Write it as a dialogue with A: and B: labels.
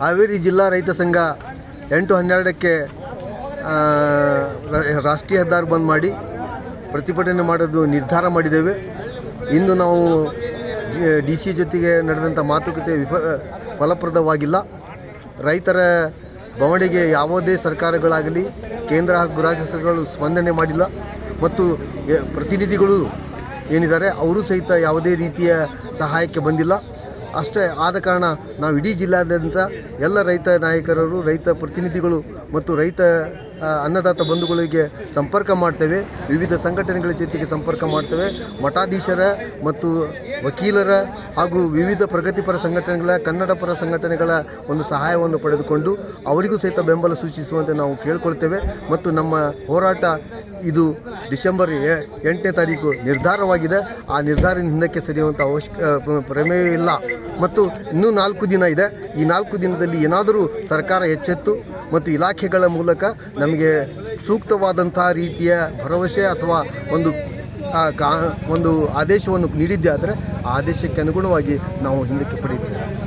A: ಹಾವೇರಿ ಜಿಲ್ಲಾ ರೈತ ಸಂಘ ಎಂಟು ಹನ್ನೆರಡಕ್ಕೆ ರಾಷ್ಟ್ರೀಯ ಹೆದ್ದಾರಿ ಬಂದ್ ಮಾಡಿ ಪ್ರತಿಭಟನೆ ಮಾಡೋದು ನಿರ್ಧಾರ ಮಾಡಿದ್ದೇವೆ. ಇಂದು ನಾವು ಡಿ ಸಿ ಜೊತೆಗೆ ನಡೆದಂಥ ಮಾತುಕತೆ ವಿಫ ಫಲಪ್ರದವಾಗಿಲ್ಲ. ರೈತರ ಬವಣೆಗೆ ಯಾವುದೇ ಸರ್ಕಾರಗಳಾಗಲಿ, ಕೇಂದ್ರ ಹಾಗೂ ರಾಜ್ಯ ಸರ್ಕಾರಗಳು ಸ್ಪಂದನೆ ಮಾಡಿಲ್ಲ. ಮತ್ತು ಪ್ರತಿನಿಧಿಗಳು ಏನಿದ್ದಾರೆ, ಅವರು ಸಹಿತ ಯಾವುದೇ ರೀತಿಯ ಸಹಾಯಕ್ಕೆ ಬಂದಿಲ್ಲ. ಅಷ್ಟೇ ಆದ ಕಾರಣ ನಾವು ಇಡೀ ಜಿಲ್ಲಾದ್ಯಂತ ಎಲ್ಲ ರೈತ ನಾಯಕರರು, ರೈತ ಪ್ರತಿನಿಧಿಗಳು ಮತ್ತು ರೈತ ಅನ್ನದಾತ ಬಂಧುಗಳಿಗೆ ಸಂಪರ್ಕ ಮಾಡ್ತೇವೆ. ವಿವಿಧ ಸಂಘಟನೆಗಳ ಜೊತೆಗೆ ಸಂಪರ್ಕ ಮಾಡ್ತೇವೆ. ಮಠಾಧೀಶರ ಮತ್ತು ವಕೀಲರ ಹಾಗೂ ವಿವಿಧ ಪ್ರಗತಿಪರ ಸಂಘಟನೆಗಳ ಕನ್ನಡ ಪರ ಸಂಘಟನೆಗಳ ಒಂದು ಸಹಾಯವನ್ನು ಪಡೆದುಕೊಂಡು ಅವರಿಗೂ ಸಹಿತ ಬೆಂಬಲ ಸೂಚಿಸುವಂತೆ ನಾವು ಕೇಳಿಕೊಳ್ತೇವೆ. ಮತ್ತು ನಮ್ಮ ಹೋರಾಟ ಇದು ಡಿಸೆಂಬರ್ ಎಂಟನೇ ತಾರೀಕು ನಿರ್ಧಾರವಾಗಿದೆ. ಆ ನಿರ್ಧಾರ ಹಿಂದಕ್ಕೆ ಸರಿಯುವಂಥ ಅವಶ್ಯಕ ಪ್ರಮೇಯ ಇಲ್ಲ. ಮತ್ತು ಇನ್ನೂ ನಾಲ್ಕು ದಿನ ಇದೆ. ಈ ನಾಲ್ಕು ದಿನದಲ್ಲಿ ಏನಾದರೂ ಸರ್ಕಾರ ಎಚ್ಚೆತ್ತು ಮತ್ತು ಇಲಾಖೆಗಳ ಮೂಲಕ ನಮಗೆ ಸೂಕ್ತವಾದಂಥ ರೀತಿಯ ಭರವಸೆ ಅಥವಾ ಒಂದು ಕಾ, ಒಂದು ಆದೇಶವನ್ನು ನೀಡಿದ್ದೆ ಆದರೆ ಆ ಆದೇಶಕ್ಕೆ ಅನುಗುಣವಾಗಿ ನಾವು ಹಿಂದಕ್ಕೆ ಪಡೆಯುತ್ತೇವೆ